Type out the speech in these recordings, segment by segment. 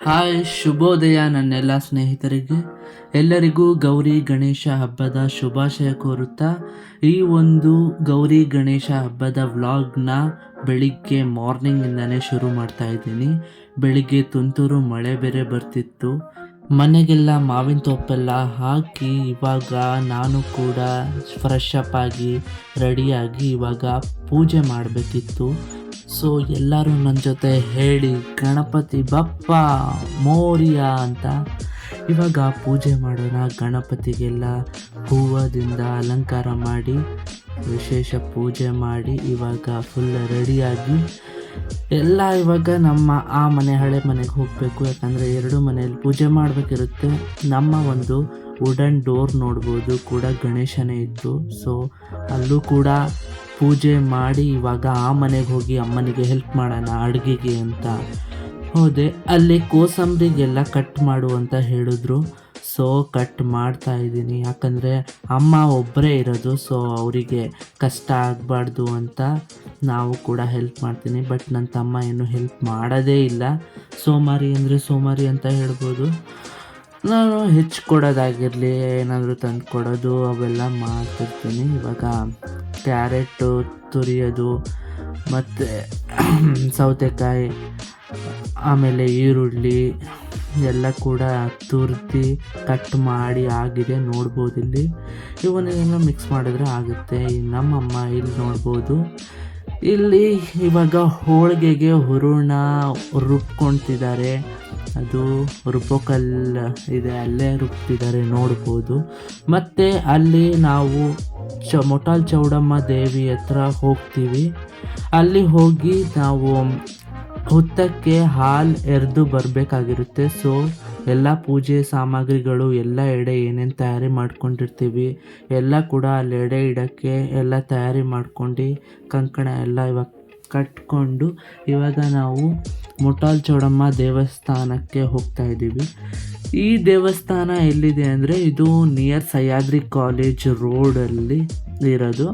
Hi, ಶುಭೋದಯ ನನ್ನೆಲ್ಲ ಸ್ನೇಹಿತರಿಗೆ. ಎಲ್ಲರಿಗೂ ಗೌರಿ ಗಣೇಶ ಹಬ್ಬದ ಶುಭಾಶಯ ಕೋರುತ್ತಾ, ಈ ಒಂದು ಗೌರಿ ಗಣೇಶ ಹಬ್ಬದ ವ್ಲಾಗ್ನ ಬೆಳಿಗ್ಗೆ ಮಾರ್ನಿಂಗಿಂದನೇ ಶುರು ಮಾಡ್ತಾ ಇದ್ದೀನಿ. ಬೆಳಿಗ್ಗೆ ತುಂತುರು ಮಳೆ ಬೇರೆ ಬರ್ತಿತ್ತು. ಮನೆಗೆಲ್ಲ ಮಾವಿನ ತೋಪೆಲ್ಲ ಹಾಕಿ ಇವಾಗ ನಾನು ಕೂಡ ಫ್ರೆಶ್ ಅಪ್ ಆಗಿ ರೆಡಿಯಾಗಿ ಇವಾಗ ಪೂಜೆ ಮಾಡಬೇಕಿತ್ತು. ಸೊ ಎಲ್ಲರೂ ನನ್ನ ಜೊತೆ ಹೇಳಿ, ಗಣಪತಿ ಬಪ್ಪ, ಮೋರಿಯ ಅಂತ. ಇವಾಗ ಪೂಜೆ ಮಾಡೋಣ ಗಣಪತಿಗೆಲ್ಲ ಹೂವದಿಂದ ಅಲಂಕಾರ ಮಾಡಿ, ವಿಶೇಷ ಪೂಜೆ ಮಾಡಿ, ಇವಾಗ ಫುಲ್ ರೆಡಿಯಾಗಿ ಎಲ್ಲ ಇವಾಗ ನಮ್ಮ ಆ ಮನೆ, ಹಳೆ ಮನೆಗೆ ಹೋಗಬೇಕು, ಯಾಕಂದರೆ ಎರಡು ಮನೆಯಲ್ಲಿ ಪೂಜೆ ಮಾಡಬೇಕಿರುತ್ತೆ. ನಮ್ಮ ಒಂದು ವುಡನ್ ಡೋರ್ ನೋಡ್ಬೋದು, ಕೂಡ ಗಣೇಶನೇ ಇತ್ತು ಸೊ ಅಲ್ಲೂ ಕೂಡ ಪೂಜೆ ಮಾಡಿ ಇವಾಗ ಆ ಮನೆಗೆ ಹೋಗಿ ಅಮ್ಮನಿಗೆ ಹೆಲ್ಪ್ ಮಾಡೋಣ, ಅಡುಗೆಗೆ ಅಂತ. ಹೋದೆ, ಅಲ್ಲಿ ಕೋಸಂಬರಿಗೆಲ್ಲ ಕಟ್ ಮಾಡು ಅಂತ ಹೇಳಿದ್ರು. ಸೊ ಕಟ್ ಮಾಡ್ತಾ ಇದ್ದೀನಿ. ಯಾಕಂದರೆ ಅಮ್ಮ ಒಬ್ಬರೇ ಇರೋದು ಸೊ ಅವರಿಗೆ ಕಷ್ಟ ಆಗಬಾರ್ದು ಅಂತ ನಾವು ಕೂಡ ಹೆಲ್ಪ್ ಮಾಡ್ತೀನಿ. ಬಟ್ ನನ್ನ ತಮ್ಮ ಏನು ಹೆಲ್ಪ್ ಮಾಡೋದೇ ಇಲ್ಲ. ಸೋಮಾರಿ ಅಂದರೆ ಸೋಮಾರಿ ಅಂತ ಹೇಳ್ಬೋದು. ನಾನು ಹೆಚ್ಚು ಕೊಡೋದಾಗಿರಲಿ, ಏನಾದರೂ ತಂದು ಕೊಡೋದು, ಅವೆಲ್ಲ ಮಾಡ್ತಿರ್ತೀನಿ. ಇವಾಗ ಕ್ಯಾರೆಟು ತುರಿಯೋದು, ಮತ್ತು ಸೌತೆಕಾಯಿ, ಆಮೇಲೆ ಈರುಳ್ಳಿ, ಎಲ್ಲ ಕೂಡ ತುರ್ತಿ ಕಟ್ ಮಾಡಿ ಆಗಿದೆ, ನೋಡ್ಬೋದು ಇಲ್ಲಿ. ಇವನ್ನೆಲ್ಲ ಮಿಕ್ಸ್ ಮಾಡಿದ್ರೆ ಆಗುತ್ತೆ. ನಮ್ಮಮ್ಮ ಇಲ್ಲಿ ನೋಡ್ಬೋದು. ಇಲ್ಲಿ ಇವಾಗ ಹೋಳಿಗೆಗೆ ಹುರುಣ ರುಬ್ಕೊಳ್ತಿದ್ದಾರೆ ಅದು ರುಬ್ಬೋಕಲ್ ಇದೆ, ಅಲ್ಲೇ ರುಬ್ತಿದ್ದಾರೆ, ನೋಡ್ಬೋದು. ಮತ್ತು ಅಲ್ಲಿ ನಾವು ಚ, ಮೊಟಾಲ್ ಚೌಡಮ್ಮ ದೇವಿ ಹತ್ರ ಹೋಗ್ತೀವಿ. ಅಲ್ಲಿ ಹೋಗಿ ನಾವು ಹುತ್ತಕ್ಕೆ ಹಾಲು ಎರೆದು ಬರಬೇಕಾಗಿರುತ್ತೆ. ಸೊ, ಎಲ್ಲ ಪೂಜೆ ಸಾಮಗ್ರಿಗಳು, ಎಲ್ಲ ಎಡೆ ಏನೇನು ತಯಾರಿ ಮಾಡ್ಕೊಂಡಿರ್ತೀವಿ, ಎಲ್ಲ ಕೂಡ ಅಲ್ಲಿ ಎಡೆ ಇಡೋಕ್ಕೆ ಎಲ್ಲ ತಯಾರಿ ಮಾಡ್ಕೊಂಡು ಕಂಕಣ ಎಲ್ಲ ಇವಾಗ ಕಟ್ಕೊಂಡು ಇವಾಗ ನಾವು ಮುಟಾಲ್ ಚೌಡಮ್ಮ ದೇವಸ್ಥಾನಕ್ಕೆ ಹೋಗ್ತಾ ಇದ್ದೀವಿ. ಈ ದೇವಸ್ಥಾನ ಎಲ್ಲಿದೆ ಅಂದರೆ ಇದು ನಿಯರ್ ಸಹ್ಯಾದ್ರಿ ಕಾಲೇಜ್ ರೋಡಲ್ಲಿ ಇರೋದು.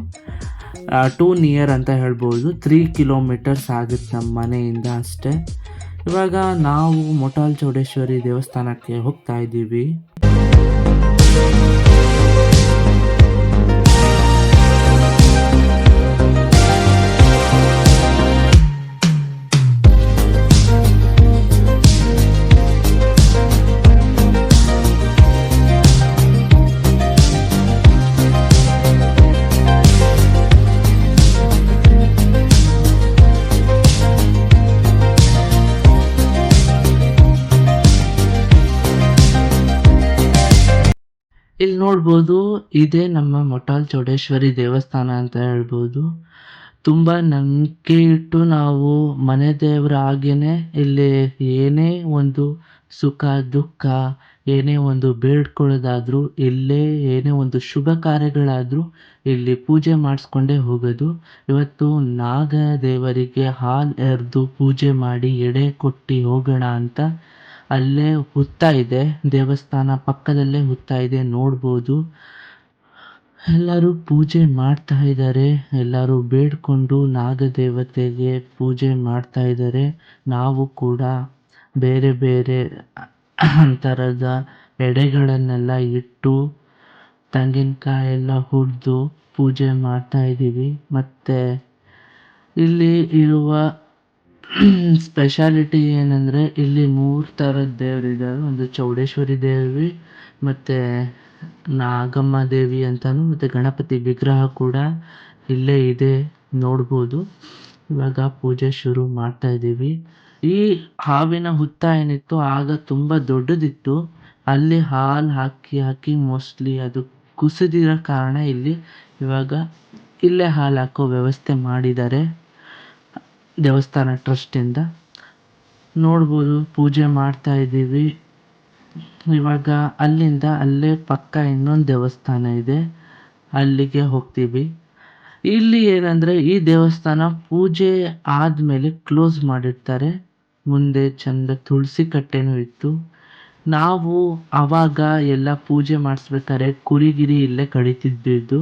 ಟೂ ನಿಯರ್ ಅಂತ ಹೇಳ್ಬೋದು. ತ್ರೀ ಕಿಲೋಮೀಟರ್ಸ್ ಆಗುತ್ತೆ ನಮ್ಮ ಮನೆಯಿಂದ ಅಷ್ಟೇ. ಇವಾಗ ನಾವು ಮೊಟಾಲ್ ಚೌಡೇಶ್ವರಿ ದೇವಸ್ಥಾನಕ್ಕೆ ಹೋಗ್ತಾ ಇದ್ದೀವಿ. ಇಲ್ಲಿ ನೋಡ್ಬೋದು, ಇದೇ ನಮ್ಮ ಮೊಟಾಲ್ ಚೌಡೇಶ್ವರಿ ದೇವಸ್ಥಾನ ಅಂತ ಹೇಳ್ಬೋದು. ತುಂಬ ನಂಬಿಕೆ ಇಟ್ಟು ನಾವು ಮನೆ ದೇವ್ರ ಹಾಗೇನೆ ಇಲ್ಲಿ ಏನೇ ಒಂದು ಸುಖ, ದುಃಖ, ಏನೇ ಒಂದು ಬೇಡ್ಕೊಳ್ಳೋದಾದ್ರೂ, ಇಲ್ಲೇ ಏನೇ ಒಂದು ಶುಭ ಕಾರ್ಯಗಳಾದರೂ ಇಲ್ಲಿ ಪೂಜೆ ಮಾಡಿಸ್ಕೊಂಡೇ ಹೋಗೋದು. ಇವತ್ತು ನಾಗ ದೇವರಿಗೆ ಹಾಲು ಎರೆದು ಪೂಜೆ ಮಾಡಿ ಎಡೆ ಕೊಟ್ಟು ಹೋಗೋಣ ಅಂತ ಅಲ್ಲೇ ಹುತ್ತ ಇದೆ, ದೇವಸ್ಥಾನ ಪಕ್ಕದಲ್ಲೇ ಹುತ್ತ ಇದೆ, ನೋಡ್ಬೋದು. ಎಲ್ಲರೂ ಪೂಜೆ ಮಾಡ್ತಾ ಇದ್ದಾರೆ. ಎಲ್ಲರೂ ಬೇಡ್ಕೊಂಡು ನಾಗದೇವತೆಗೆ ಪೂಜೆ ಮಾಡ್ತಾ ಇದ್ದಾರೆ. ನಾವು ಕೂಡ ಬೇರೆ ಬೇರೆ ಥರದ ಎಡೆಗಳನ್ನೆಲ್ಲ ಇಟ್ಟು ತೆಂಗಿನಕಾಯಿ ಎಲ್ಲ ಹುರಿದು ಪೂಜೆ ಮಾಡ್ತಾ ಇದ್ದೀವಿ. ಮತ್ತು ಇಲ್ಲಿ ಇರುವ ಸ್ಪೆಷಾಲಿಟಿ ಏನಂದರೆ ಇಲ್ಲಿ ಮೂರು ಥರದ ದೇವರಿದ್ದಾವೆ ಒಂದು ಚೌಡೇಶ್ವರಿ ದೇವಿ ಮತ್ತು ನಾಗಮ್ಮ ದೇವಿ ಅಂತಲೂ ಮತ್ತು ಗಣಪತಿ ವಿಗ್ರಹ ಕೂಡ ಇಲ್ಲೇ ಇದೆ ನೋಡ್ಬೋದು. ಇವಾಗ ಪೂಜೆ ಶುರು ಮಾಡ್ತಾ ಇದ್ದೀವಿ. ಈ ಹಾವಿನ ಹುತ್ತ ಏನಿತ್ತು ಆಗ ತುಂಬ ದೊಡ್ಡದಿತ್ತು. ಅಲ್ಲಿ ಹಾಲು ಹಾಕಿ ಹಾಕಿ ಮೋಸ್ಟ್ಲಿ ಅದು ಕುಸಿದಿರೋ ಕಾರಣ ಇಲ್ಲಿ ಇವಾಗ ಇಲ್ಲೇ ಹಾಲು ಹಾಕೋ ವ್ಯವಸ್ಥೆ ಮಾಡಿದ್ದಾರೆ. ದೇವಸ್ಥಾನ ಟ್ರಸ್ಟಿಂದ ನೋಡ್ಬೋದು, ಪೂಜೆ ಮಾಡ್ತಾ ಇದ್ದೀವಿ. ಇವಾಗ ಅಲ್ಲಿಂದ ಅಲ್ಲೇ ಪಕ್ಕ ಇನ್ನೊಂದು ದೇವಸ್ಥಾನ ಇದೆ. ಅಲ್ಲಿಗೆ ಹೋಗ್ತೀವಿ. ಇಲ್ಲಿ ಏನಂದರೆ ಈ ದೇವಸ್ಥಾನ ಪೂಜೆ ಆದಮೇಲೆ ಕ್ಲೋಸ್ ಮಾಡಿರ್ತಾರೆ. ಮುಂದೆ ಚಂದ ತುಳಸಿ ಕಟ್ಟೆನೂ ಇತ್ತು. ನಾವು ಆವಾಗ ಎಲ್ಲ ಪೂಜೆ ಮಾಡಿಸ್ಬೇಕಾದ್ರೆ ಕುರಿಗಿರಿ ಇಲ್ಲೇ ಕಡಿತಿದ್ದಿದ್ದು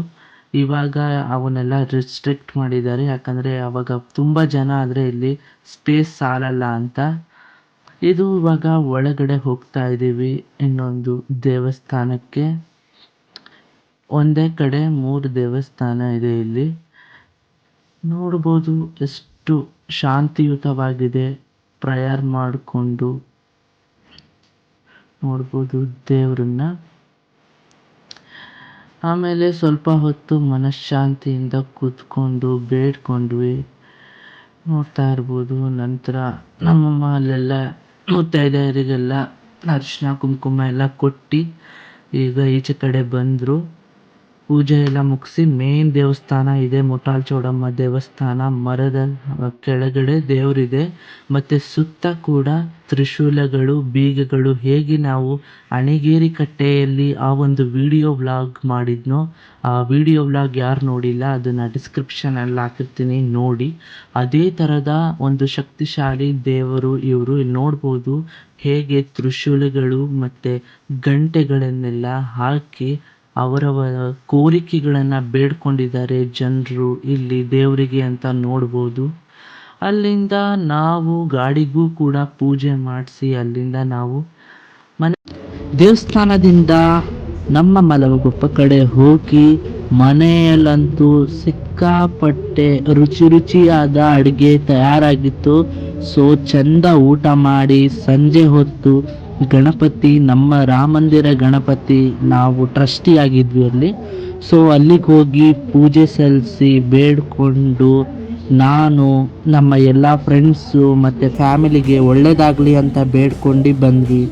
ಇವಾಗ ಅವನ್ನೆಲ್ಲ ರಿಸ್ಟ್ರಿಕ್ಟ್ ಮಾಡಿದ್ದಾರೆ. ಯಾಕಂದರೆ ಅವಾಗ ತುಂಬ ಜನ ಆದರೆ ಇಲ್ಲಿ ಸ್ಪೇಸ್ ಸಾಲಲ್ಲ ಅಂತ. ಇದು ಇವಾಗ ಒಳಗಡೆ ಹೋಗ್ತಾ ಇದ್ದೀವಿ ಇನ್ನೊಂದು ದೇವಸ್ಥಾನಕ್ಕೆ. ಒಂದೇ ಕಡೆ ಮೂರು ದೇವಸ್ಥಾನ ಇದೆ ಇಲ್ಲಿ. ನೋಡ್ಬೋದು ಎಷ್ಟು ಶಾಂತಿಯುತವಾಗಿದೆ ಪ್ರಯಾರ್ ಮಾಡಿಕೊಂಡು. ನೋಡ್ಬೋದು ದೇವ್ರನ್ನ. ಆಮೇಲೆ ಸ್ವಲ್ಪ ಹೊತ್ತು ಮನಃಶಾಂತಿಯಿಂದ ಕೂತ್ಕೊಂಡು ಬೇಡ್ಕೊಂಡ್ವಿ. ನೋಡ್ತಾ ಇರ್ಬೋದು. ನಂತರ ನಮ್ಮಮ್ಮ ಅಲ್ಲೆಲ್ಲ ಮುತ್ತೈದೆಯರಿಗೆಲ್ಲ ಅರಿಶಿನ ಕುಂಕುಮ ಎಲ್ಲ ಕೊಟ್ಟು ಈಗ ಈಚೆ ಕಡೆ ಬಂದರು. ಪೂಜೆ ಎಲ್ಲ ಮುಗಿಸಿ ಮೇನ್ ದೇವಸ್ಥಾನ ಇದೆ ಮುಟಾಲ್ ಚೌಡಮ್ಮ ದೇವಸ್ಥಾನ, ಮರದ ಕೆಳಗಡೆ ದೇವರಿದೆ. ಮತ್ತು ಸುತ್ತ ಕೂಡ ತ್ರಿಶೂಲಗಳು, ಬೀಗಗಳು. ಹೇಗೆ ನಾವು ಅಣಗೇರಿ ಕಟ್ಟೆಯಲ್ಲಿ ಆ ಒಂದು ವಿಡಿಯೋ ವ್ಲಾಗ್ ಮಾಡಿದ್ನೋ, ಆ ವಿಡಿಯೋ ವ್ಲಾಗ್ ಯಾರು ನೋಡಿಲ್ಲ, ಅದನ್ನು ಡಿಸ್ಕ್ರಿಪ್ಷನಲ್ಲಿ ಹಾಕಿರ್ತೀನಿ, ನೋಡಿ. ಅದೇ ಥರದ ಒಂದು ಶಕ್ತಿಶಾಲಿ ದೇವರು ಇವರು. ಇಲ್ಲಿ ನೋಡ್ಬೋದು ಹೇಗೆ ತ್ರಿಶೂಲಗಳು ಮತ್ತು ಗಂಟೆಗಳನ್ನೆಲ್ಲ ಹಾಕಿ ಅವರವರ ಕೋರಿಕೆಗಳನ್ನು ಬೇಡ್ಕೊಂಡಿದ್ದಾರೆ ಜನರು ಇಲ್ಲಿ ದೇವರಿಗೆ ಅಂತ ನೋಡ್ಬೋದು. ಅಲ್ಲಿಂದ ನಾವು ಗಾಡಿಗೂ ಕೂಡ ಪೂಜೆ ಮಾಡಿಸಿ ಅಲ್ಲಿಂದ ನಾವು ಮನೆ ದೇವಸ್ಥಾನದಿಂದ ನಮ್ಮ ಮಲಗುಪ್ಪ ಕಡೆ ಹೋಗಿ ಮನೆಯಲ್ಲಂತೂ ಸಿಕ್ಕಾಪಟ್ಟೆ ರುಚಿ ರುಚಿಯಾದ ಅಡುಗೆ ತಯಾರಾಗಿತ್ತು. ಸೊ ಚಂದ ಊಟ ಮಾಡಿ ಸಂಜೆ ಹೊತ್ತು ಗಣಪತಿ, ನಮ್ಮ ರಾಮಂದಿರ ಗಣಪತಿ ನಾವು ಟ್ರಸ್ಟಿ ಆಗಿದ್ವಿ ಅಲ್ಲಿ. ಸೊ ಅಲ್ಲಿಗೆ ಹೋಗಿ ಪೂಜೆ ಸಲ್ಲಿಸಿ ಬೇಡಿಕೊಂಡು ನಾನು, ನಮ್ಮ ಎಲ್ಲ ಫ್ರೆಂಡ್ಸು ಮತ್ತು ಫ್ಯಾಮಿಲಿಗೆ ಒಳ್ಳೇದಾಗಲಿ ಅಂತ ಬೇಡ್ಕೊಂಡು ಬಂದ್ವಿ.